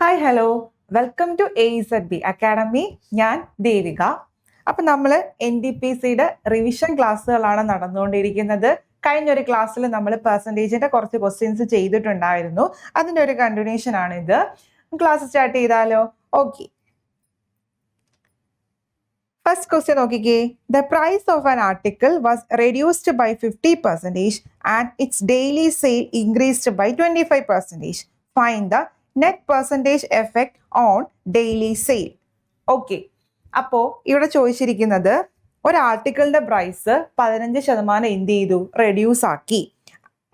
Hi hello welcome to A Z B academy ഞാൻ ദേവിക. അപ്പം നമ്മൾ എൻ ഡി പി സിയുടെ റിവിഷൻ ക്ലാസ്സുകളാണ് നടന്നുകൊണ്ടിരിക്കുന്നത്. കഴിഞ്ഞ ഒരു ക്ലാസ്സിൽ നമ്മൾ പെർസെന്റേജിന്റെ കുറച്ച് ക്വസ്റ്റ്യൻസ് ചെയ്തിട്ടുണ്ടായിരുന്നു. അതിന്റെ ഒരു കണ്ടിന്യൂഷൻ ആണ് ഇത് ക്ലാസ് സ്റ്റാർട്ട് ചെയ്താലോ? ഓക്കെ ഫസ്റ്റ് ക്വസ്റ്റ്യൻ നോക്കിക്കേ. The price of an article was reduced by fifty percentage and its daily sale increased by twenty five percentage fine the net percentage effect on daily sale okay അപ്പോൾ ഇവിടെ ചോദിച്ചിരിക്കുന്നത് ഒരു ആർട്ടിക്കിളിന്റെ price പതിനഞ്ച് ശതമാനം എന്ത് ചെയ്തു? Reduce ആക്കി.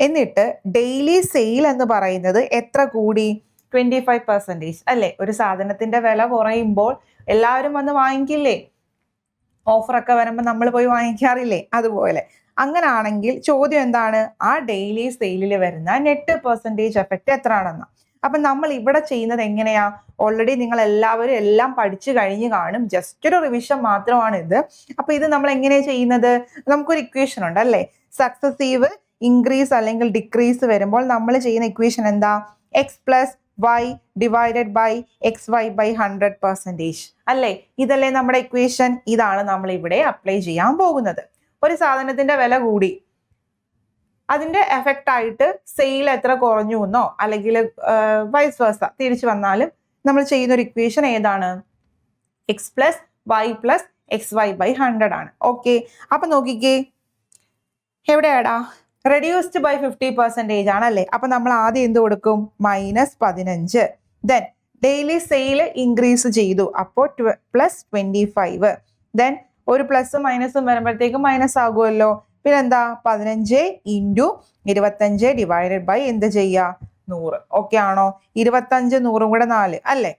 എന്നിട്ട് ഡെയിലി സെയിൽ എന്ന് പറയുന്നത് എത്ര കൂടി? ട്വന്റി ഫൈവ് പെർസെന്റേജ് അല്ലേ? ഒരു സാധനത്തിന്റെ വില കുറയുമ്പോൾ എല്ലാവരും വന്ന് വാങ്ങിക്കില്ലേ? ഓഫറൊക്കെ വരുമ്പോൾ നമ്മൾ പോയി വാങ്ങിക്കാറില്ലേ? അതുപോലെ. അങ്ങനാണെങ്കിൽ ചോദ്യം എന്താണ്? ആ ഡെയിലി സെയിലിൽ വരുന്ന നെറ്റ് പെർസെന്റേജ് എഫക്റ്റ് എത്ര ആണെന്ന് അപ്പം നമ്മൾ ഇവിടെ ചെയ്യുന്നത് എങ്ങനെയാ? ഓൾറെഡി നിങ്ങൾ എല്ലാവരും എല്ലാം പഠിച്ചു കഴിഞ്ഞു കാണും. ജസ്റ്റ് ഒരു റിവിഷൻ മാത്രമാണ് ഇത്. അപ്പൊ ഇത് നമ്മൾ എങ്ങനെയാണ് ചെയ്യുന്നത്? നമുക്കൊരു ഇക്വേഷൻ ഉണ്ട് അല്ലേ? സക്സസീവ് ഇൻക്രീസ് അല്ലെങ്കിൽ ഡിക്രീസ് വരുമ്പോൾ നമ്മൾ ചെയ്യുന്ന ഇക്വേഷൻ എന്താ? X plus Y divided by X Y by hundred percentage അല്ലേ? ഇതല്ലേ നമ്മുടെ ഇക്വേഷൻ ഇതാണ് നമ്മൾ ഇവിടെ അപ്ലൈ ചെയ്യാൻ പോകുന്നത്. ഒരു സാധനത്തിന്റെ വില കൂടി. അതിന്റെ എഫക്റ്റ് ആയിട്ട് സെയിൽ എത്ര കുറഞ്ഞു എന്നോ അല്ലെങ്കിൽ വൈസ് വേഴ്സ തിരിച്ചു വന്നാലും നമ്മൾ ചെയ്യുന്ന ഒരു ഇക്വേഷൻ ഏതാണ്? X plus Y plus X Y by hundred ആണ്. ഓക്കെ അപ്പൊ നോക്കിക്കേ. എവിടെയാടാ? റെഡ്യൂസ്ഡ് ബൈ ഫിഫ്റ്റി പെർസെന്റേജ് ആണല്ലേ? അപ്പൊ നമ്മൾ ആദ്യം എന്ത് കൊടുക്കും? മൈനസ് പതിനഞ്ച്. ദെൻ ഡെയിലി സെയിൽ ഇൻക്രീസ് ചെയ്തു. അപ്പോൾ പ്ലസ് ട്വന്റി ഫൈവ് ദെൻ ഒരു പ്ലസും മൈനസും വരുമ്പോഴത്തേക്കും മൈനസ് ആകുമല്ലോ. പിന്നെന്താ? പതിനഞ്ച് ഇന്റു ഇരുപത്തഞ്ച് ഡിവൈഡഡ് ബൈ എന്ത് ചെയ്യുക നൂറ്. ഓക്കെ ആണോ? ഇരുപത്തഞ്ച് നൂറും കൂടെ നാല്. അല്ലേ?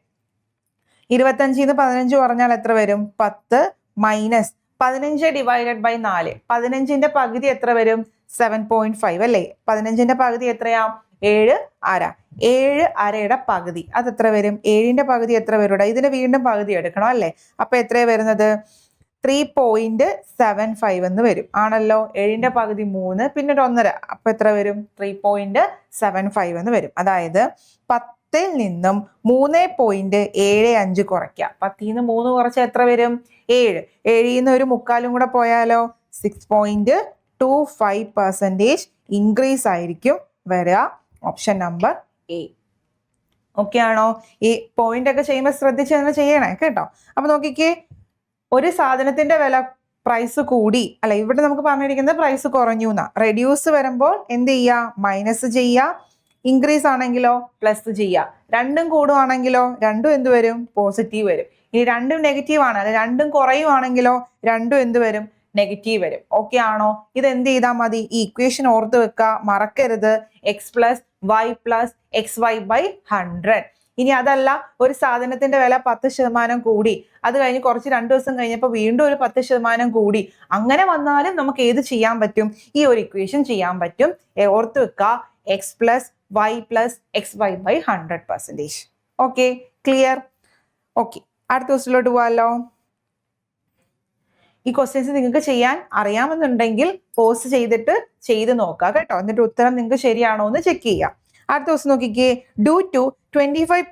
ഇരുപത്തഞ്ചിൽ നിന്ന് പതിനഞ്ച് പറഞ്ഞാൽ എത്ര വരും? പത്ത് മൈനസ് പതിനഞ്ച് ഡിവൈഡഡ് ബൈ നാല്. പതിനഞ്ചിന്റെ പകുതി എത്ര വരും? സെവൻ പോയിന്റ് ഫൈവ് അല്ലേ? പതിനഞ്ചിന്റെ പകുതി എത്രയാ? ഏഴ് അര. ഏഴ് അരയുടെ പകുതി. അത് എത്ര വരും? ഏഴിന്റെ പകുതി എത്ര വരും? ഇതിന് വീണ്ടും പകുതി എടുക്കണം അല്ലേ? അപ്പൊ എത്രയാ വരുന്നത്? ത്രീ പോയിന്റ് സെവൻ ഫൈവ് എന്ന് വരും. ആണല്ലോ? ഏഴിന്റെ പകുതി മൂന്ന് പിന്നെ ഒരു ഒന്നര. അപ്പൊ എത്ര വരും? ത്രീ പോയിന്റ് സെവൻ ഫൈവ് എന്ന് വരും. അതായത് പത്തിൽ നിന്നും മൂന്ന് പോയിന്റ് ഏഴ് അഞ്ച് കുറയ്ക്കുക പത്തിൽ നിന്ന് മൂന്ന് കുറച്ച് എത്ര വരും? ഏഴ്. ഏഴിൽ നിന്ന് ഒരു മുക്കാലും കൂടെ പോയാലോ? Six point two five percentage increase ആയിരിക്കും വരിക ഓപ്ഷൻ നമ്പർ എ ഓക്കെ ആണോ? ഈ പോയിന്റ് ഒക്കെ ചെയ്യുമ്പോൾ ശ്രദ്ധിച്ച് തന്നെ ചെയ്യണേ കേട്ടോ? അപ്പൊ നോക്കിക്കേ. ഒരു സാധനത്തിന്റെ വില പ്രൈസ് കൂടി അല്ല ഇവിടെ നമുക്ക് പറഞ്ഞിരിക്കുന്നത് പ്രൈസ് കുറഞ്ഞു എന്നാ. റെഡ്യൂസ് വരുമ്പോൾ എന്ത് ചെയ്യുക? മൈനസ് ചെയ്യുക. ഇൻക്രീസ് ആണെങ്കിലോ? പ്ലസ് ചെയ്യുക. രണ്ടും കൂടുവാണെങ്കിലോ? രണ്ടും എന്ത് വരും? പോസിറ്റീവ് വരും. ഇനി രണ്ടും നെഗറ്റീവ് ആണ്. അല്ലെ രണ്ടും കുറയുവാണെങ്കിലോ? രണ്ടും എന്ത് വരും? നെഗറ്റീവ് വരും. ഓക്കെ ആണോ? ഇത് എന്ത് ചെയ്താൽ മതി? ഈ ഇക്വേഷൻ ഓർത്ത് വെക്കുക. മറക്കരുത്. X plus y plus x y by hundred ഇനി അതല്ല ഒരു സാധനത്തിന്റെ വില പത്ത് ശതമാനം കൂടി. അത് കഴിഞ്ഞ് കുറച്ച് രണ്ടു ദിവസം കഴിഞ്ഞപ്പോൾ വീണ്ടും ഒരു പത്ത് ശതമാനം കൂടി. അങ്ങനെ വന്നാലും നമുക്ക് ഏത് ചെയ്യാൻ പറ്റും? ഈ ഒരു ഇക്വേഷൻ ചെയ്യാൻ പറ്റും. ഓർത്ത് വെക്കുക x plus y plus x y by hundred percentage okay clear okay അടുത്ത ദിവസത്തിലോട്ട് പോകാമല്ലോ ഈ ക്വസ്റ്റ്യൻസ് നിങ്ങൾക്ക് ചെയ്യാൻ അറിയാമെന്നുണ്ടെങ്കിൽ പോസ്റ്റ് ചെയ്തിട്ട് ചെയ്ത് നോക്കുക കേട്ടോ. എന്നിട്ട് ഉത്തരം നിങ്ങൾക്ക് ശരിയാണോ എന്ന് ചെക്ക് ചെയ്യുക അടുത്ത ദിവസം നോക്കിക്കേ due to twenty five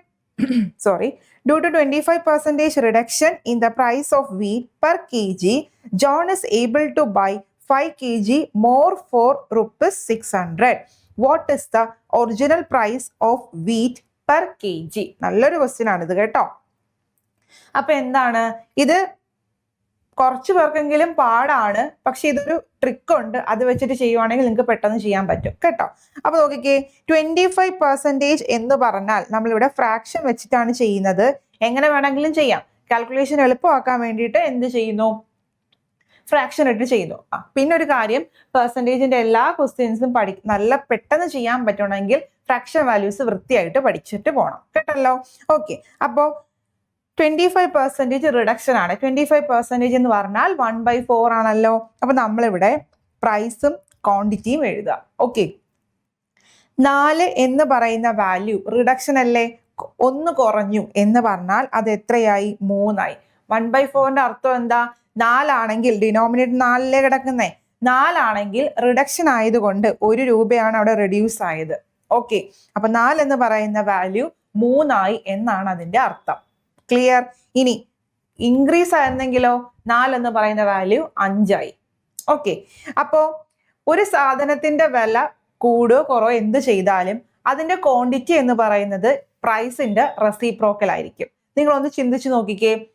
sorry due to twenty five percentage reduction in the price of wheat per K G John is able to buy five K G more for rupees six hundred what is the original price of wheat per K G നല്ലൊരു question ആണ് ഇത് കേട്ടോ. അപ്പൊ എന്താണ്? ഇത് കുറച്ചു പേർക്കെങ്കിലും പാടാണ് പക്ഷെ ഇതൊരു ട്രിക്ക് ഉണ്ട്. അത് വെച്ചിട്ട് ചെയ്യുവാണെങ്കിൽ നിങ്ങൾക്ക് പെട്ടെന്ന് ചെയ്യാൻ പറ്റും. കേട്ടോ? അപ്പോൾ നോക്കിക്കേ ട്വന്റി ഫൈവ് പെർസെന്റേജ് എന്ന് പറഞ്ഞാൽ നമ്മളിവിടെ ഫ്രാക്ഷൻ വെച്ചിട്ടാണ് ചെയ്യുന്നത്. എങ്ങനെ വേണമെങ്കിലും ചെയ്യാം. കാൽക്കുലേഷൻ എളുപ്പമാക്കാൻ വേണ്ടിയിട്ട് എന്ത് ചെയ്യുന്നു? ഫ്രാക്ഷൻ ഇട്ട് ചെയ്യുന്നു. പിന്നെ ഒരു കാര്യം പെർസെന്റേജിന്റെ എല്ലാ ക്വസ്റ്റ്യൻസും പഠി നല്ല പെട്ടെന്ന് ചെയ്യാൻ പറ്റണമെങ്കിൽ ഫ്രാക്ഷൻ വാല്യൂസ് വൃത്തിയായിട്ട് പഠിച്ചിട്ട് പോകണം കേട്ടല്ലോ? ഓക്കെ അപ്പോൾ ട്വന്റി ഫൈവ് പെർസെന്റേജ് റിഡക്ഷൻ ആണ്. ട്വന്റി ഫൈവ് പെർസെന്റേജ് എന്ന് പറഞ്ഞാൽ വൺ ബൈ ഫോർ ആണല്ലോ. അപ്പൊ നമ്മളിവിടെ പ്രൈസും ക്വാണ്ടിറ്റിയും എഴുതുക. ഓക്കെ നാല് എന്ന് പറയുന്ന വാല്യൂ റിഡക്ഷൻ അല്ലേ? ഒന്ന് കുറഞ്ഞു എന്ന് പറഞ്ഞാൽ അത് എത്രയായി? മൂന്നായി. വൺ ബൈ ഫോറിന്റെ അർത്ഥം എന്താ? നാലാണെങ്കിൽ ഡിനോമിനേറ്റർ നാലിലേ കിടക്കുന്നേ. നാലാണെങ്കിൽ റിഡക്ഷൻ ആയതുകൊണ്ട് ഒരു രൂപയാണ് അവിടെ റെഡ്യൂസ് ആയത്. ഓക്കെ അപ്പൊ നാല് എന്ന് പറയുന്ന വാല്യൂ മൂന്നായി എന്നാണ് അതിന്റെ അർത്ഥം. ക്ലിയർ ഇനി ഇൻക്രീസ് ആയിരുന്നെങ്കിലോ നാലെന്ന് പറയുന്ന വാല്യൂ അഞ്ചായി. ഓക്കെ അപ്പോ ഒരു സാധനത്തിന്റെ വില കൂടുകയോ കുറവോ എന്ത് ചെയ്താലും അതിന്റെ ക്വാണ്ടിറ്റി എന്ന് പറയുന്നത് പ്രൈസിന്റെ റെസിപ്രോക്കൽ ആയിരിക്കും. നിങ്ങളൊന്ന് ചിന്തിച്ചു നോക്കിക്കേ.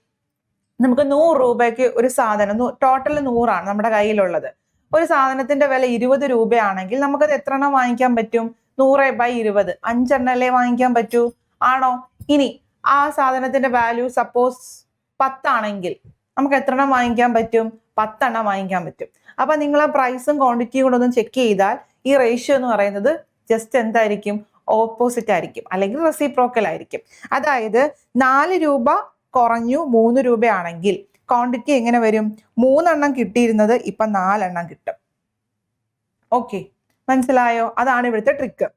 നമുക്ക് നൂറ് രൂപയ്ക്ക് ഒരു സാധനം ടോട്ടൽ നൂറാണ് നമ്മുടെ കയ്യിലുള്ളത്. ഒരു സാധനത്തിന്റെ വില ഇരുപത് രൂപയാണെങ്കിൽ നമുക്കത് എത്ര എണ്ണം വാങ്ങിക്കാൻ പറ്റും? നൂറ് ബൈ ഇരുപത്. അഞ്ചെണ്ണല്ലേ വാങ്ങിക്കാൻ പറ്റൂ? ആണോ? ഇനി ആ സാധനത്തിന്റെ വാല്യൂ സപ്പോസ് പത്താണെങ്കിൽ നമുക്ക് എത്ര എണ്ണം വാങ്ങിക്കാൻ പറ്റും? പത്തെണ്ണം വാങ്ങിക്കാൻ പറ്റും. അപ്പൊ നിങ്ങൾ ആ പ്രൈസും ക്വാണ്ടിറ്റിയും കൂടെ ഒന്ന് ചെക്ക് ചെയ്താൽ ഈ റേഷ്യോ എന്ന് പറയുന്നത് ജസ്റ്റ് എന്തായിരിക്കും? ഓപ്പോസിറ്റ് ആയിരിക്കും. അല്ലെങ്കിൽ റെസിപ്രോക്കൽ ആയിരിക്കും. അതായത് നാല് രൂപ കുറഞ്ഞു മൂന്ന് രൂപയാണെങ്കിൽ ക്വാണ്ടിറ്റി എങ്ങനെ വരും? മൂന്നെണ്ണം കിട്ടിയിരുന്നത് ഇപ്പൊ നാലെണ്ണം കിട്ടും. ഓക്കെ മനസ്സിലായോ? അതാണ് ഇവിടുത്തെ ട്രിക്ക്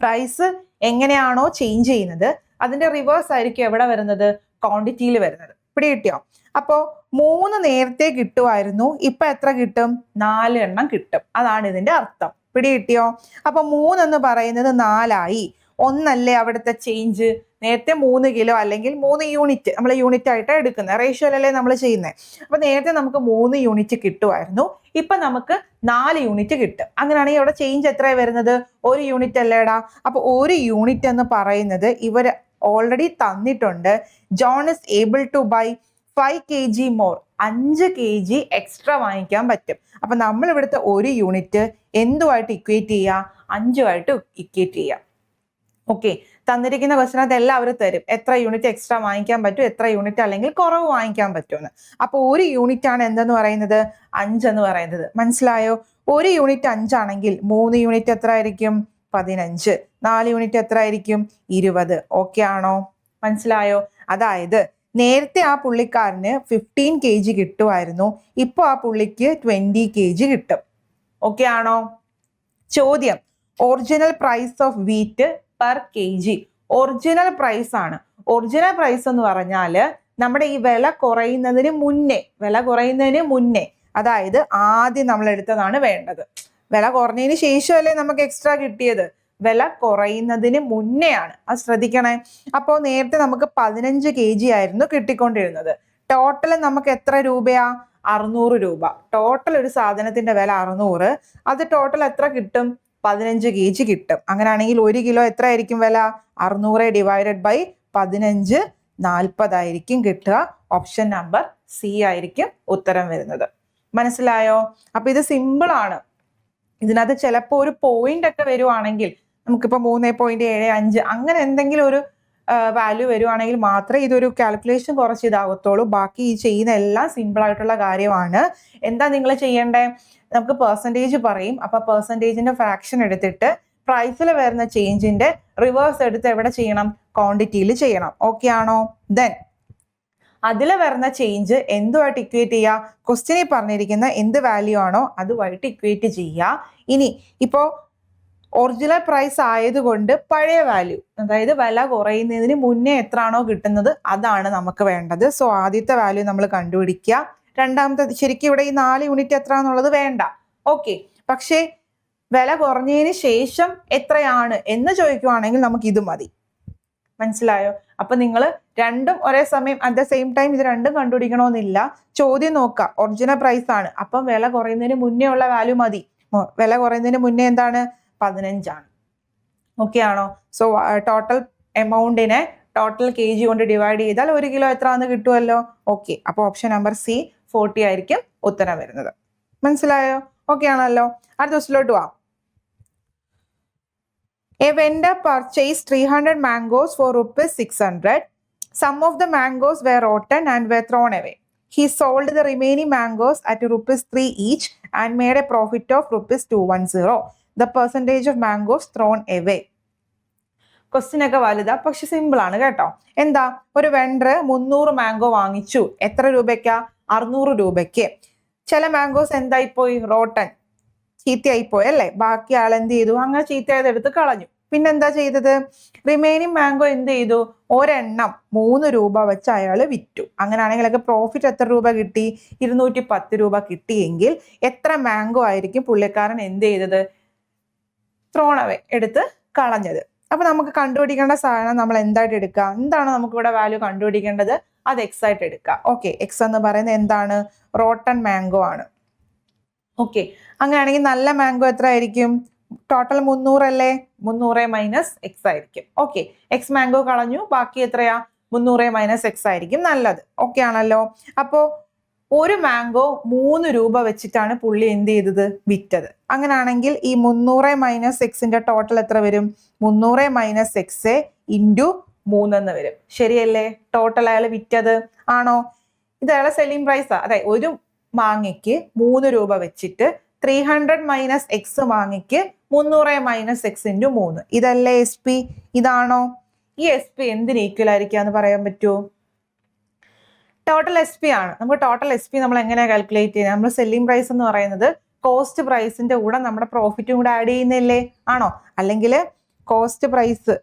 പ്രൈസ് എങ്ങനെയാണോ ചേഞ്ച് ചെയ്യുന്നത്. അതിന്റെ റിവേഴ്സ് ആയിരിക്കും എവിടെ വരുന്നത്? ക്വാണ്ടിറ്റിയിൽ വരുന്നത്. പിടി കിട്ടിയോ അപ്പോ മൂന്ന് നേരത്തെ കിട്ടുമായിരുന്നു ഇപ്പൊ എത്ര കിട്ടും? നാല് എണ്ണം കിട്ടും. അതാണ് ഇതിന്റെ അർത്ഥം. പിടി കിട്ടിയോ അപ്പൊ മൂന്നെന്ന് പറയുന്നത് നാലായി. ഒന്നല്ലേ അവിടുത്തെ ചേഞ്ച് നേരത്തെ മൂന്ന് കിലോ അല്ലെങ്കിൽ മൂന്ന് യൂണിറ്റ് നമ്മൾ യൂണിറ്റ് ആയിട്ടാണ് എടുക്കുന്നത് അല്ലേ നമ്മൾ ചെയ്യുന്നത് അപ്പൊ നേരത്തെ നമുക്ക് മൂന്ന് യൂണിറ്റ് കിട്ടുമായിരുന്നു ഇപ്പൊ നമുക്ക് നാല് യൂണിറ്റ് കിട്ടും. അങ്ങനെയാണെങ്കിൽ അവിടെ ചേഞ്ച് എത്രയാണ് വരുന്നത്? ഒരു യൂണിറ്റ് അല്ലേടാ. അപ്പൊ ഒരു യൂണിറ്റ് എന്ന് പറയുന്നത് ഇവർ ഓൾറെഡി തന്നിട്ടുണ്ട്. John is able to buy five K G more അഞ്ച് കെ ജി എക്സ്ട്രാ വാങ്ങിക്കാൻ പറ്റും. അപ്പൊ നമ്മൾ ഇവിടുത്തെ ഒരു യൂണിറ്റ് എന്തുമായിട്ട് ഇക്വേറ്റ് ചെയ്യുക അഞ്ചുമായിട്ട് ഇക്വേറ്റ് ചെയ്യാം. ഓക്കെ തന്നിരിക്കുന്ന ക്വസ്റ്റിനകത്ത് എല്ലാവരും തരും. എത്ര യൂണിറ്റ് എക്സ്ട്രാ വാങ്ങിക്കാൻ പറ്റും? എത്ര യൂണിറ്റ് അല്ലെങ്കിൽ കുറവ് വാങ്ങിക്കാൻ പറ്റുമെന്ന്. അപ്പോൾ ഒരു യൂണിറ്റ് ആണ് എന്തെന്ന് പറയുന്നത്? അഞ്ചെന്ന് പറയുന്നത്. മനസ്സിലായോ? ഒരു യൂണിറ്റ് അഞ്ചാണെങ്കിൽ മൂന്ന് യൂണിറ്റ് എത്ര ആയിരിക്കും? പതിനഞ്ച്. നാല് യൂണിറ്റ് എത്ര ആയിരിക്കും ഇരുപത്. ഓക്കെ ആണോ? മനസ്സിലായോ? അതായത് നേരത്തെ ആ പുള്ളിക്കാരന് ഫിഫ്റ്റീൻ കെ ജി കിട്ടുമായിരുന്നു. ഇപ്പോൾ ആ പുള്ളിക്ക് ട്വന്റി കെ ജി കിട്ടും. ഓക്കെ ആണോ? ചോദ്യം. Original price of wheat per K G original price ആണ്. ഒറിജിനൽ പ്രൈസ് എന്ന് പറഞ്ഞാൽ നമ്മുടെ ഈ വില കുറയുന്നതിന് മുന്നേ വില കുറയുന്നതിന് മുന്നേ അതായത് ആദ്യം നമ്മൾ എടുത്തതാണ് വേണ്ടത്. വില കുറഞ്ഞതിന് ശേഷമല്ലേ നമുക്ക് എക്സ്ട്രാ കിട്ടിയത്? വില കുറയുന്നതിന് മുന്നെയാണ്. അത് ശ്രദ്ധിക്കണേ. അപ്പോൾ നേരത്തെ നമുക്ക് പതിനഞ്ച് കെ ജി ആയിരുന്നു കിട്ടിക്കൊണ്ടിരുന്നത്. ടോട്ടൽ നമുക്ക് എത്ര രൂപയാ? അറുന്നൂറ് രൂപ. ടോട്ടൽ ഒരു സാധനത്തിന്റെ വില അറുന്നൂറ്. അത് ടോട്ടൽ എത്ര കിട്ടും? പതിനഞ്ച് കെ ജി കിട്ടും. അങ്ങനെയാണെങ്കിൽ ഒരു കിലോ എത്ര ആയിരിക്കും വില? അറുന്നൂറ് ഡിവൈഡഡ് ബൈ പതിനഞ്ച് നാൽപ്പതായിരിക്കും കിട്ടുക. ഓപ്ഷൻ നമ്പർ സി ആയിരിക്കും ഉത്തരം വരുന്നത്. മനസ്സിലായോ? അപ്പൊ ഇത് സിമ്പിൾ ആണ്. ഇതിനകത്ത് ചിലപ്പോൾ ഒരു പോയിന്റ് ഒക്കെ വരുവാണെങ്കിൽ നമുക്കിപ്പോൾ മൂന്ന് പോയിന്റ് ഏഴ് അഞ്ച് അങ്ങനെ എന്തെങ്കിലും ഒരു വാല്യൂ വരുവാണെങ്കിൽ മാത്രമേ ഇതൊരു കാൽക്കുലേഷൻ കുറച്ച് ഇതാകത്തുള്ളൂ ബാക്കി ഈ ചെയ്യുന്ന എല്ലാം സിമ്പിൾ ആയിട്ടുള്ള കാര്യമാണ്. എന്താ നിങ്ങൾ ചെയ്യേണ്ടേ? നമുക്ക് പെർസെന്റേജ് പറയും. അപ്പോൾ പെർസെന്റേജിന്റെ ഫ്രാക്ഷൻ എടുത്തിട്ട് പ്രൈസിൽ വരുന്ന ചേഞ്ചിന്റെ റിവേഴ്സ് എടുത്ത് എവിടെ ചെയ്യണം? ക്വാണ്ടിറ്റിയിൽ ചെയ്യണം. ഓക്കെ ആണോ? ദെൻ അതിൽ വരുന്ന ചേഞ്ച് എന്തുമായിട്ട് ഇക്വേറ്റ് ചെയ്യുക ക്വസ്റ്റ്യനിൽ പറഞ്ഞിരിക്കുന്ന എന്ത് വാല്യൂ ആണോ അതുമായിട്ട് ഇക്വേറ്റ് ചെയ്യുക ഇനി ഇപ്പോൾ ഒറിജിനൽ പ്രൈസ് ആയതുകൊണ്ട് പഴയ വാല്യൂ അതായത് വില കുറയുന്നതിന് മുന്നേ എത്രയാണോ കിട്ടുന്നത് അതാണ് നമുക്ക് വേണ്ടത്. സോ ആദ്യത്തെ വാല്യൂ നമ്മൾ കണ്ടുപിടിക്കുക. രണ്ടാമത്തെ ശരിക്കും ഇവിടെ ഈ നാല് യൂണിറ്റ് എത്ര എന്നുള്ളത് വേണ്ട. ഓക്കെ പക്ഷേ വില കുറഞ്ഞതിന് ശേഷം എത്രയാണ് എന്ന് ചോദിക്കുവാണെങ്കിൽ നമുക്ക് ഇത് മതി. മനസ്സിലായോ? അപ്പൊ നിങ്ങൾ രണ്ടും ഒരേ സമയം അറ്റ് ദ സെയിം ടൈം ഇത് രണ്ടും കണ്ടുപിടിക്കണമെന്നില്ല ചോദ്യം നോക്കുക ഒറിജിനൽ പ്രൈസ് ആണ്. അപ്പം വില കുറയുന്നതിന് മുന്നേ ഉള്ള വാല്യൂ മതി. വില കുറയുന്നതിന് മുന്നേ എന്താണ്? പതിനഞ്ചാണ്. ഓക്കെ ആണോ? സോ ടോട്ടൽ എമൗണ്ടിനെ ടോട്ടൽ കെ ജി കൊണ്ട് ഡിവൈഡ് ചെയ്താൽ ഒരു കിലോ എത്ര എന്ന് കിട്ടുമല്ലോ ഓക്കെ അപ്പോൾ ഓപ്ഷൻ നമ്പർ സി ഫോർട്ടി ആയിരിക്കും ഉത്തരം വരുന്നത്. മനസ്സിലായോ? ഓക്കെ ആണല്ലോ. അടുത്ത ദിവസത്തിലോട്ട് പോവാം A vendor purchased 300 mangoes for rupees 600. Some of the mangoes were rotten and were thrown away. He sold the remaining mangoes at rupees 3 each and made a profit of rupees 210. The percentage of mangoes thrown away. Question ഒക്കെ വലുതാ പക്ഷെ simple ആണ് കേട്ടോ എന്താ ഒരു vendor മുന്നൂറ് mango വാങ്ങിച്ചു എത്ര രൂപയ്ക്കാ അറുന്നൂറ് രൂപയ്ക്ക് ചില മാംഗോസ് എന്തായിപ്പോയി റോട്ടൻ ചീത്തയായിപ്പോയി അല്ലേ? ബാക്കി ആൾ എന്ത് ചെയ്തു? അങ്ങനെ ചീത്തയായത് എടുത്ത് കളഞ്ഞു. പിന്നെന്താ ചെയ്തത്? റിമൈനിങ് മാംഗോ എന്ത് ചെയ്തു? ഒരെണ്ണം മൂന്ന് രൂപ വെച്ച് അയാൾ വിറ്റു. അങ്ങനെയാണെങ്കിലൊക്കെ പ്രോഫിറ്റ് എത്ര രൂപ കിട്ടി? ഇരുന്നൂറ്റി പത്ത് രൂപ കിട്ടിയെങ്കിൽ എത്ര മാംഗോ ആയിരിക്കും പുള്ളിക്കാരൻ എന്ത് ചെയ്തത്? ത്രോണവേ എടുത്ത് കളഞ്ഞത്. അപ്പൊ നമുക്ക് കണ്ടുപിടിക്കേണ്ട സാധനം നമ്മൾ എന്തായിട്ട് എടുക്കുക? എന്താണ് നമുക്ക് ഇവിടെ വാല്യൂ കണ്ടുപിടിക്കേണ്ടത്? അത് എക്സ് ആയിട്ട് എടുക്കുക. ഓക്കെ എക്സ് എന്ന് പറയുന്നത് എന്താണ്? റോട്ടൺ മാംഗോ ആണ്. ഓക്കെ അങ്ങനെയാണെങ്കിൽ നല്ല മാംഗോ എത്ര ആയിരിക്കും? ടോട്ടൽ മുന്നൂറല്ലേ മുന്നൂറ് മൈനസ് എക്സ് ആയിരിക്കും. ഓക്കെ എക്സ് മാംഗോ കളഞ്ഞു. ബാക്കി എത്രയാ? മുന്നൂറ് മൈനസ് എക്സ് ആയിരിക്കും നല്ലത്. ഓക്കെ ആണല്ലോ? അപ്പോ ഒരു മാംഗോ മൂന്ന് രൂപ വെച്ചിട്ടാണ് പുള്ളി എന്ത് ചെയ്തത്? വിറ്റത്. അങ്ങനെയാണെങ്കിൽ ഈ മുന്നൂറ് മൈനസ് എക്സിന്റെ ടോട്ടൽ എത്ര വരും? മുന്നൂറ് മൈനസ് എക്സ് ഇന്റു മൂന്നെന്ന് വരും. ശരിയല്ലേ? ടോട്ടൽ അയാൾ വിറ്റത്. ആണോ? ഇത് അയാളെ സെല്ലിംഗ് പ്രൈസാ അതെ ഒരു മാങ്ങയ്ക്ക് മൂന്ന് രൂപ വെച്ചിട്ട് ത്രീ ഹൺഡ്രഡ് മൈനസ് എക്സ് മാങ്ങയ്ക്ക് മുന്നൂറ് മൈനസ് എക്സ് ഇന്റു മൂന്ന്. ഇതല്ലേ എസ് പി ഇതാണോ? ഈ എസ് പി എന്തിന് ഈക്വൽ ആയിരിക്കുക എന്ന് പറയാൻ പറ്റുമോ ടോട്ടൽ എസ് പി ആണ്. നമുക്ക് ടോട്ടൽ എസ് പി നമ്മൾ എങ്ങനെയാണ് കാൽക്കുലേറ്റ് ചെയ്യുന്നത്? നമ്മൾ സെല്ലിംഗ് പ്രൈസ് എന്ന് പറയുന്നത് കോസ്റ്റ് പ്രൈസിന്റെ കൂടെ നമ്മുടെ പ്രോഫിറ്റും കൂടെ ആഡ് ചെയ്യുന്നില്ലേ? ആണോ? അല്ലെങ്കിൽ കോസ്റ്റ് പ്രൈസ്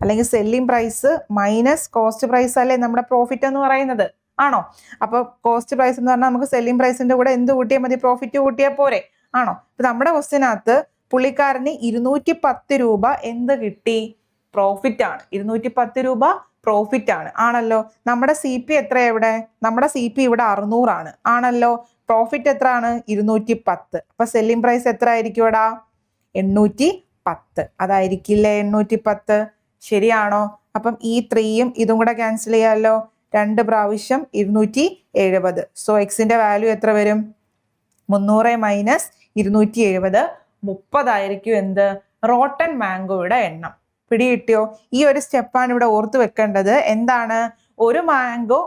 അല്ലെങ്കിൽ selling price minus cost price അല്ലേ നമ്മുടെ പ്രോഫിറ്റ് എന്ന് പറയുന്നത്? ആണോ? അപ്പോൾ കോസ്റ്റ് പ്രൈസ് എന്ന് പറഞ്ഞാൽ നമുക്ക് സെല്ലിംഗ് പ്രൈസിന്റെ കൂടെ എന്ത് കൂട്ടിയാൽ മതി? പ്രോഫിറ്റ് കൂട്ടിയാൽ പോരെ. ആണോ? ഇപ്പൊ നമ്മുടെ ക്വസ്റ്റിനകത്ത് പുള്ളിക്കാരന് ഇരുന്നൂറ്റി പത്ത് രൂപ എന്ത് കിട്ടി? പ്രോഫിറ്റ് ആണ്. ഇരുന്നൂറ്റി പത്ത് രൂപ പ്രോഫിറ്റ് ആണ്. ആണല്ലോ? നമ്മുടെ സി പി എത്ര എവിടെ നമ്മുടെ സി പി ഇവിടെ അറുന്നൂറാണ്. ആണല്ലോ? പ്രോഫിറ്റ് എത്ര ആണ് ഇരുന്നൂറ്റി പത്ത് അപ്പൊ സെല്ലിംഗ് പ്രൈസ് എത്ര ആയിരിക്കും എടാ? എണ്ണൂറ്റി പത്ത് അതായിരിക്കില്ലേ എണ്ണൂറ്റി പത്ത് ശരിയാണോ? അപ്പം ഈ ത്രീയും ഇതും കൂടെ ക്യാൻസൽ ചെയ്യാമല്ലോ രണ്ട് പ്രാവശ്യം ഇരുന്നൂറ്റി എഴുപത് സോ എക്സിന്റെ വാല്യൂ എത്ര വരും? മുന്നൂറ് മൈനസ് ഇരുന്നൂറ്റി എഴുപത് മുപ്പതായിരിക്കും എന്ത്? റോട്ടൻ മാംഗോയുടെ എണ്ണം. പിടികിട്ടിയോ? ഈ ഒരു സ്റ്റെപ്പാണ് ഇവിടെ ഓർത്ത് വെക്കേണ്ടത്. എന്താണ്? ഒരു മാംഗോ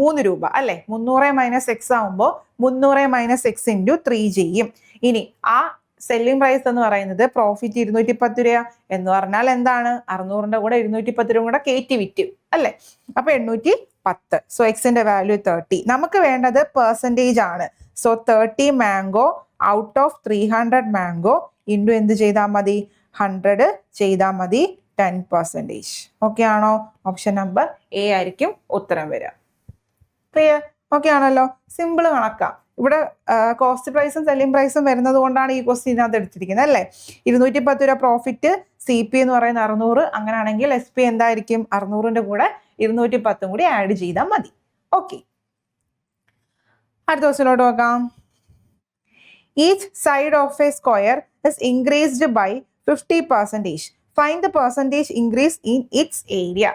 മൂന്ന് രൂപ അല്ലെ? മുന്നൂറ് മൈനസ് എക്സ് ആവുമ്പോൾ മുന്നൂറ് മൈനസ് എക്സ് ഇന്റു ത്രീ ചെയ്യും. ഇനി ആ സെല്ലിംഗ് പ്രൈസ് എന്ന് പറയുന്നത് പ്രോഫിറ്റ് ഇരുന്നൂറ്റി പത്ത് രൂപ എന്ന് പറഞ്ഞാൽ എന്താണ്? അറുന്നൂറിന്റെ കൂടെ ഇരുന്നൂറ്റി പത്ത് രൂപ കൂടെ കയറ്റി വിറ്റ് അല്ലേ? അപ്പൊ എണ്ണൂറ്റി പത്ത്. സോ എക്സിന്റെ വാല്യൂ തേർട്ടി നമുക്ക് വേണ്ടത് പെർസെന്റേജ് ആണ്. So thirty mango out of three hundred mango into എന്ത് ചെയ്താൽ മതി? ഹൺഡ്രഡ് ചെയ്താൽ മതി. ടെൻ പെർസെന്റേജ് ഓക്കെ ആണോ? ഓപ്ഷൻ നമ്പർ എ ആയിരിക്കും ഉത്തരം വരിക. ക്ലിയർ ഓക്കെ ആണല്ലോ? സിമ്പിൾ കണക്കാം. ഇവിടെ കോസ്റ്റ് പ്രൈസും സെല്ലിംഗ് പ്രൈസും വരുന്നത് കൊണ്ടാണ് ഈ ക്വസ്റ്റ്യൻ ഇതിനകത്ത് എടുത്തിരിക്കുന്നത് അല്ലേ? ഇരുന്നൂറ്റി പത്ത് രൂപ പ്രോഫിറ്റ് സി പി എന്ന് പറയുന്ന അറുന്നൂറ്. അങ്ങനെയാണെങ്കിൽ എസ് പി എന്തായിരിക്കും? അറുന്നൂറിന്റെ കൂടെ ഇരുന്നൂറ്റി പത്തും കൂടി ആഡ് ചെയ്താൽ മതി. ഓക്കെ അടുത്ത ക്വസ്റ്റിനോട്ട് നോക്കാം. Each side of a square is increased by fifty percentage fine the percentage increase in its area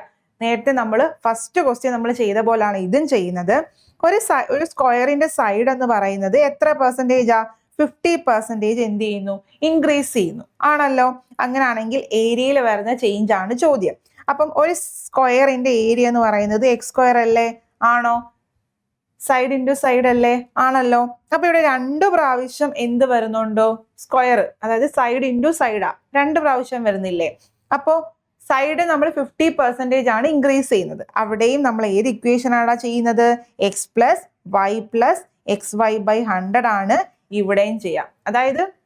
നേരത്തെ നമ്മൾ ഫസ്റ്റ് ക്വസ്റ്റ്യൻ നമ്മൾ ചെയ്ത പോലാണ് ഇതും ചെയ്യുന്നത്. ഒരു ഒരു സ്ക്വയറിന്റെ സൈഡ് എന്ന് പറയുന്നത് എത്ര പെർസെന്റേജാ ഫിഫ്റ്റി പെർസെന്റേജ് എന്ത് ചെയ്യുന്നു? ഇൻക്രീസ് ചെയ്യുന്നു. ആണല്ലോ? അങ്ങനെയാണെങ്കിൽ ഏരിയയിൽ വരുന്ന ചേഞ്ച് ആണ് ചോദ്യം. അപ്പം ഒരു സ്ക്വയറിന്റെ ഏരിയ എന്ന് പറയുന്നത് എക്സ് സ്ക്വയർ അല്ലേ? ആണോ? സൈഡ് ഇന്റു സൈഡ് അല്ലേ? ആണല്ലോ. അപ്പൊ ഇവിടെ രണ്ട് പ്രാവശ്യം എന്ത് വരുന്നുണ്ടോ? സ്ക്വയർ അതായത് സൈഡ് ഇന്റു സൈഡാ രണ്ട് പ്രാവശ്യം വരുന്നില്ലേ? അപ്പോ സൈഡ് നമ്മൾ ഫിഫ്റ്റി പെർസെന്റേജ് ആണ് ഇൻക്രീസ് ചെയ്യുന്നത്. അവിടെയും നമ്മൾ ഏത് ഇക്വേഷൻ ആണ് ചെയ്യുന്നത്? X plus y plus x y by hundred ആണ് ഇവിടെയും ചെയ്യാം. അതായത്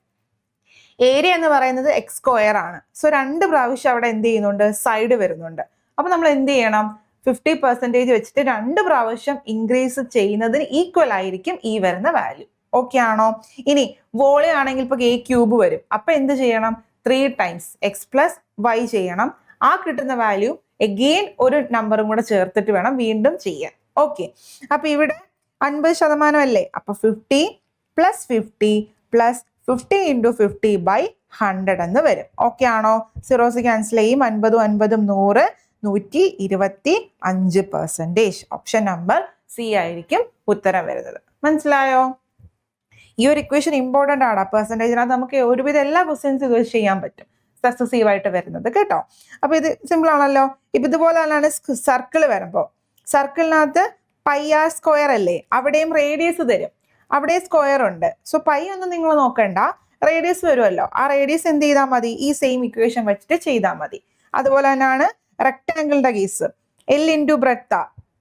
ഏരിയ എന്ന് പറയുന്നത് എക്സ്ക്വയർ ആണ്. സോ രണ്ട് പ്രാവശ്യം അവിടെ എന്ത് ചെയ്യുന്നുണ്ട്? സൈഡ് വരുന്നുണ്ട്. അപ്പൊ നമ്മൾ എന്ത് ചെയ്യണം? ഫിഫ്റ്റി പെർസെന്റേജ് വെച്ചിട്ട് രണ്ട് പ്രാവശ്യം ഇൻക്രീസ് ചെയ്യുന്നതിന് ഈക്വൽ ആയിരിക്കും ഈ വരുന്ന വാല്യൂ ഓക്കെ ആണോ? ഇനി വോളി ആണെങ്കിൽ ഇപ്പൊ എ ക്യൂബ് വരും. അപ്പൊ എന്ത് ചെയ്യണം? Three times x plus y ചെയ്യണം. ആ കിട്ടുന്ന വാല്യൂ എഗെയിൻ ഒരു നമ്പറും കൂടെ ചേർത്തിട്ട് വേണം വീണ്ടും ചെയ്യാൻ. ഓക്കെ അപ്പൊ ഇവിടെ അൻപത് ശതമാനം അല്ലേ? അപ്പൊ fifty plus fifty plus fifty into fifty by hundred എന്ന് വരും. ഓക്കെ ആണോ? സീറോസ് ക്യാൻസൽ ചെയ്യും. അൻപതും അൻപതും നൂറ് നൂറ്റി ഇരുപത്തി അഞ്ച് പെർസെന്റേജ് ഓപ്ഷൻ നമ്പർ സി ആയിരിക്കും ഉത്തരം വരുന്നത്. മനസ്സിലായോ? ഈ ഒരു ഇക്വേഷൻ ഇമ്പോർട്ടന്റ് ആണ്. പെർസെന്റേജിനകത്ത് നമുക്ക് ഒരുവിധം എല്ലാ ക്വസ്റ്റ്യൻസും ഇത് ചെയ്യാൻ പറ്റും. സക്സസീവ് ആയിട്ട് വരുന്നത് കേട്ടോ. അപ്പോൾ ഇത് സിമ്പിൾ ആണല്ലോ. ഇപ്പം ഇതുപോലെ തന്നെയാണ് സർക്കിൾ വരുമ്പോൾ സർക്കിളിനകത്ത് പൈ ആർ സ്ക്വയർ അല്ലേ? അവിടെയും റേഡിയസ് തരും. അവിടെ സ്ക്വയർ ഉണ്ട്. സോ പൈ ഒന്നും നിങ്ങൾ നോക്കണ്ട. റേഡിയസ് വരുമല്ലോ. ആ റേഡിയസ് എന്ത് ചെയ്താൽ മതി? ഈ സെയിം ഇക്വേഷൻ വെച്ചിട്ട് ചെയ്താൽ മതി. അതുപോലെ തന്നെയാണ് റെക്ടാങ്കിളിന്റെ കേസ് എൽ ഇന്റു ബ്രെത്ത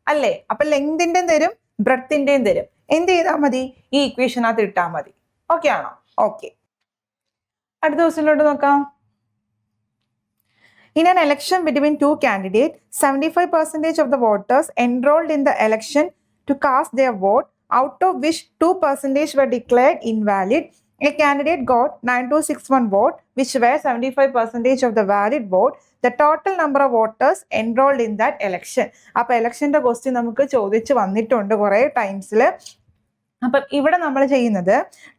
അല്ലേ? അപ്പൊ ലെങ്തിന്റെയും തരും ബ്രെത്തിന്റെയും തരും. എന്ത് ചെയ്താൽ മതി? ഈ ഇക്വേഷനകത്ത് ഇട്ടാൽ മതി. ഓക്കെ ആണോ? ഓക്കെ അടുത്ത ദിവസത്തിലോട്ട് നോക്കാം. In an election two candidate candidates, 75% of the voters enrolled in the election to cast their vote, out of which 2% were declared invalid. A candidate got 9261 vote, which were 75% of the valid vote. The total number of voters enrolled in that election അപ്പൊ എലക്ഷന്റെ question നമുക്ക് ചോദിച്ച് വന്നിട്ടുണ്ട് കുറെ ടൈംസിൽ അപ്പം ഇവിടെ നമ്മൾ ചെയ്യുന്നത്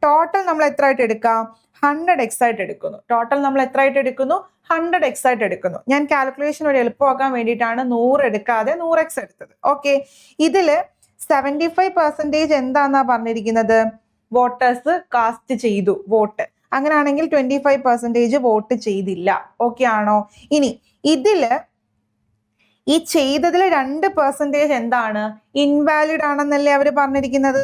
ടോട്ടൽ നമ്മൾ എത്ര ആയിട്ട് എടുക്കാം? ഹൺഡ്രഡ് എക്സ് ആയിട്ട് എടുക്കുന്നു. ടോട്ടൽ നമ്മൾ എത്ര ആയിട്ട് എടുക്കുന്നു? ഹൺഡ്രഡ് എക്സ് ആയിട്ട് എടുക്കുന്നു. ഞാൻ കാൽക്കുലേഷൻ ഒരു എളുപ്പമാക്കാൻ വേണ്ടിയിട്ടാണ് നൂറ് എടുക്കാതെ നൂറ് എക്സ് എടുത്തത്. ഓക്കെ ഇതിൽ സെവന്റി ഫൈവ് പെർസെന്റേജ് എന്താന്നാ പറഞ്ഞിരിക്കുന്നത്? വോട്ടേഴ്സ് കാസ്റ്റ് ചെയ്തു വോട്ട്. അങ്ങനെയാണെങ്കിൽ ട്വന്റി ഫൈവ് പെർസെന്റേജ് വോട്ട് ചെയ്തില്ല. ഓക്കെ ആണോ? ഇനി ഇതിൽ ഈ ചെയ്തതിൽ രണ്ട് പെർസെന്റേജ് എന്താണ്? ഇൻവാലിഡ് ആണെന്നല്ലേ അവർ പറഞ്ഞിരിക്കുന്നത്?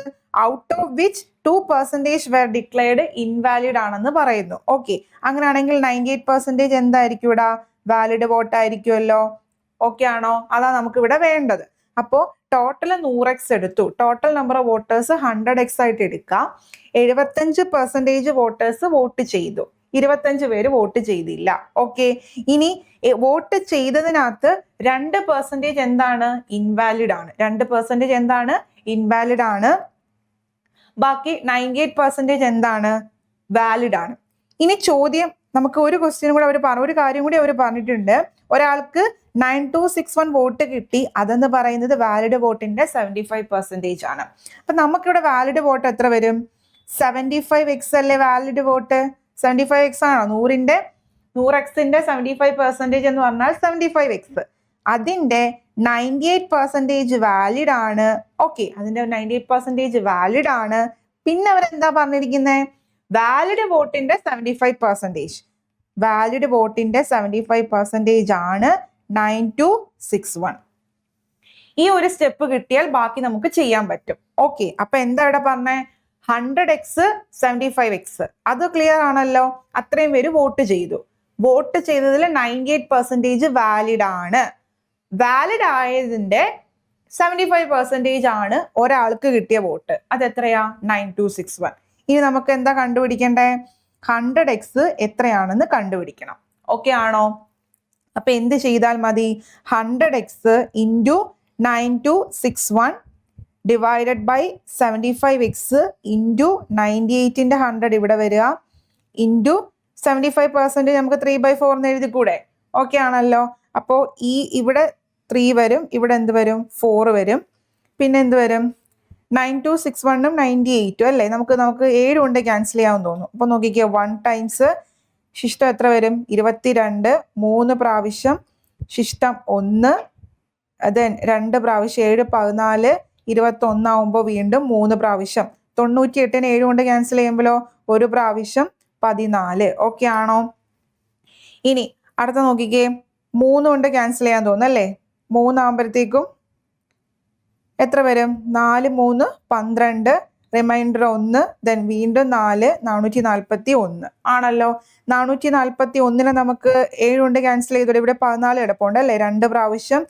Out of which two percentage were declared invalid ആണെന്ന് പറയുന്നു. ഓക്കെ അങ്ങനെയാണെങ്കിൽ നയന്റി എയ്റ്റ് പെർസെന്റേജ് എന്തായിരിക്കും ഇവിടെ? വാലിഡ് വോട്ട് ആയിരിക്കുമല്ലോ ഓക്കെ ആണോ? അതാ നമുക്ക് ഇവിടെ വേണ്ടത്. അപ്പോൾ ടോട്ടൽ നൂറ് എക്സ് എടുത്തു. Total number of voters hundred x ആയിട്ട് എടുക്കാം. എഴുപത്തഞ്ച് പെർസെന്റേജ് വോട്ടേഴ്സ് വോട്ട് ചെയ്തു. ഇരുപത്തഞ്ച് പേര് വോട്ട് ചെയ്തില്ല. ഓക്കെ ഇനി വോട്ട് ചെയ്തതിനകത്ത് രണ്ട് പെർസെന്റേജ് എന്താണ്? ഇൻവാലിഡ് ആണ്. രണ്ട് പെർസെന്റേജ് എന്താണ്? ഇൻവാലിഡ് ആണ്. ബാക്കി നയന്റി എയ്റ്റ് പെർസെന്റേജ് എന്താണ്? വാലിഡ് ആണ്. ഇനി ചോദ്യം നമുക്ക് ഒരു ക്വസ്റ്റ്യൻ കൂടെ അവർ പറഞ്ഞു ഒരു കാര്യം കൂടി അവർ പറഞ്ഞിട്ടുണ്ട്. ഒരാൾക്ക് nine two six one vote കിട്ടി. അതെന്ന് പറയുന്നത് വാലിഡ് വോട്ടിന്റെ സെവന്റി ഫൈവ് പെർസെന്റേജ് ആണ്. അപ്പൊ നമുക്കിവിടെ വാലിഡ് വോട്ട് എത്ര വരും? സെവന്റി ഫൈവ് എക്സ് അല്ലേ valid vote? Seventy five x ആണോ? നൂറിന്റെ നൂറ് എക്സിന്റെ സെവന്റി ഫൈവ് പെർസെന്റേജ് എന്ന് പറഞ്ഞാൽ സെവന്റി ഫൈവ് എക്സ് അതിന്റെ നയന്റി എയ്റ്റ് പെർസെന്റേജ് വാലിഡ് ആണ്. ഓക്കെ അതിന്റെ നയന്റി എയ്റ്റ് പെർസെന്റേജ് വാലിഡ് ആണ്. പിന്നെ അവരെന്താ പറഞ്ഞിരിക്കുന്നത് വാലിഡ് വോട്ടിന്റെ സെവന്റി ഫൈവ് പെർസെന്റേജ് വാലിഡ് വോട്ടിന്റെ സെവന്റി ഫൈവ് പെർസെന്റേജ് ആണ്. നയൻ ടു സിക്സ് വൺ ഈ ഒരു സ്റ്റെപ്പ് കിട്ടിയാൽ ബാക്കി നമുക്ക് ചെയ്യാൻ പറ്റും. ഓക്കെ അപ്പൊ എന്താ ഇവിടെ പറഞ്ഞേ? Hundred x seventy five x അത് ക്ലിയർ ആണല്ലോ? അത്രയും പേര് വോട്ട് ചെയ്തു. വോട്ട് ചെയ്തതിൽ നയന്റി എയ്റ്റ് പെർസെന്റേജ് വാലിഡ് ആണ്. വാലിഡ് ആയതിന്റെ സെവന്റി ഫൈവ് പെർസെന്റേജ് ആണ് ഒരാൾക്ക് കിട്ടിയ വോട്ട്. അത് എത്രയാ? നയൻ ടു സിക്സ് വൺ ഇനി നമുക്ക് എന്താ കണ്ടുപിടിക്കണ്ടേ? ഹൺഡ്രഡ് എക്സ് എത്രയാണെന്ന് കണ്ടുപിടിക്കണം. ഓക്കെ ആണോ? അപ്പൊ എന്ത് ചെയ്താൽ മതി? Hundred x into nine two six one divided by seventy five x into ninety എയ്റ്റിന്റെ hundred ഇവിടെ വരിക. ഇന്റു സെവന്റി ഫൈവ് പെർസെന്റ് നമുക്ക് ത്രീ ബൈ ഫോർ എന്ന് എഴുതി കൂടെ ഓക്കെ ആണല്ലോ. അപ്പോൾ ഈ ഇവിടെ ത്രീ വരും ഇവിടെ എന്ത് വരും? ഫോർ വരും. പിന്നെ എന്ത് വരും? നയൻ ടു സിക്സ് വണ്ണും നയന്റി എയ്റ്റും അല്ലേ? നമുക്ക് നമുക്ക് ഏഴ് കൊണ്ട് ക്യാൻസൽ ചെയ്യാമെന്ന് തോന്നുന്നു. അപ്പോൾ നോക്കിക്കോ വൺ ടൈംസ് ശിഷ്ടം എത്ര വരും? ഇരുപത്തിരണ്ട് മൂന്ന് പ്രാവശ്യം ശിഷ്ടം ഒന്ന് ദെൻ രണ്ട് പ്രാവശ്യം ഏഴ് പതിനാല് ഇരുപത്തൊന്നാവുമ്പോൾ വീണ്ടും മൂന്ന് പ്രാവശ്യം. തൊണ്ണൂറ്റി എട്ടിന് ഏഴ് കൊണ്ട് ക്യാൻസൽ ചെയ്യുമ്പോൾ ഒരു പ്രാവശ്യം പതിനാല്. ഓക്കെ ആണോ? ഇനി അടുത്ത നോക്കിക്കേ. മൂന്ന് കൊണ്ട് ക്യാൻസൽ ചെയ്യാൻ തോന്നുന്നല്ലേ മൂന്നാകുമ്പോഴത്തേക്കും എത്ര വരും? നാല് മൂന്ന് പന്ത്രണ്ട് റിമൈൻഡർ ഒന്ന് ദെൻ വീണ്ടും നാല് നാനൂറ്റി നാൽപ്പത്തി ഒന്ന് ആണല്ലോ? നാനൂറ്റി നാൽപ്പത്തി ഒന്നിന് നമുക്ക് ഏഴ് കൊണ്ട് ക്യാൻസൽ ചെയ്തോടെ? ഇവിടെ പതിനാല് കിടപ്പുണ്ട് അല്ലേ? രണ്ട് പ്രാവശ്യം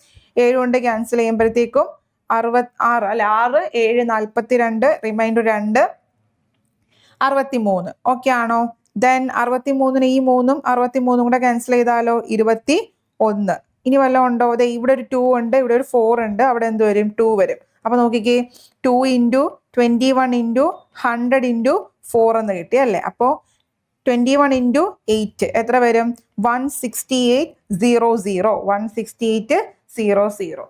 ഏഴ് കൊണ്ട് ക്യാൻസൽ ചെയ്യുമ്പോഴത്തേക്കും അറുപത് ആറ് അല്ല ആറ് ഏഴ് നാൽപ്പത്തി രണ്ട് റിമൈൻഡർ രണ്ട് അറുപത്തി മൂന്ന് ഓക്കെ ആണോ? ദെൻ അറുപത്തി മൂന്നിന് ഈ മൂന്നും അറുപത്തി മൂന്നും കൂടെ ക്യാൻസൽ ചെയ്താലോ? ഇരുപത്തി ഒന്ന് ഇനി വല്ലതും ഉണ്ടോ? അതെ ഇവിടെ ഒരു ടു ഉണ്ട് ഇവിടെ ഒരു ഫോർ ഉണ്ട് അവിടെ എന്ത് വരും? ടു വരും. അപ്പൊ നോക്കിക്കേ two into twenty one into hundred into four എന്ന് കിട്ടി അല്ലേ? അപ്പോൾ ട്വന്റി വൺ ഇന്റു എയ്റ്റ് എത്ര വരും? One sixty eight zero zero one sixty eight zero zero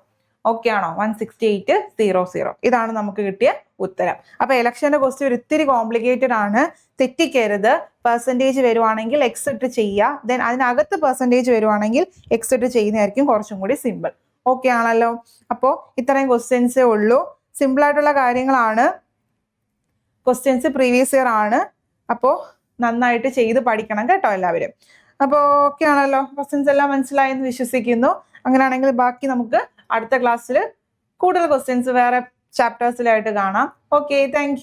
okay ആണോ? One sixty eight zero zero ഇതാണ് നമുക്ക് കിട്ടിയ ഉത്തരം. അപ്പോൾ ഇലക്ഷന്റെ ക്വസ്റ്റ്യൻ ഒരു ഇത്തിരി കോംപ്ലിക്കേറ്റഡ് ആണ്. തെറ്റിക്കരുത്. പെർസെന്റേജ് വരുവാണെങ്കിൽ എക്സിട്ട് ചെയ്യുക. ദെൻ അതിനകത്ത് പെർസെന്റേജ് വരുവാണെങ്കിൽ എക്സിട്ട് ചെയ്യുന്നതായിരിക്കും കുറച്ചും കൂടി സിമ്പിൾ ഓക്കെ ആണല്ലോ. അപ്പോൾ ഇത്രയും ക്വസ്റ്റ്യൻസേ ഉള്ളൂ. സിമ്പിൾ ആയിട്ടുള്ള കാര്യങ്ങളാണ്. ക്വസ്റ്റ്യൻസ് പ്രീവിയസ് ഇയർ ആണ്. അപ്പോൾ നന്നായിട്ട് ചെയ്ത് പഠിക്കണം കേട്ടോ എല്ലാവരും. അപ്പോൾ ഓക്കെ ആണല്ലോ. ക്വസ്റ്റ്യൻസ് എല്ലാം മനസ്സിലായെന്ന് വിശ്വസിക്കുന്നു. അങ്ങനെയാണെങ്കിൽ ബാക്കി നമുക്ക് അടുത്ത ക്ലാസ്സിൽ കൂടുതൽ ക്വസ്റ്റ്യൻസ് വേറെ ചാപ്റ്റേഴ്സിലായിട്ട് കാണാം. Okay thank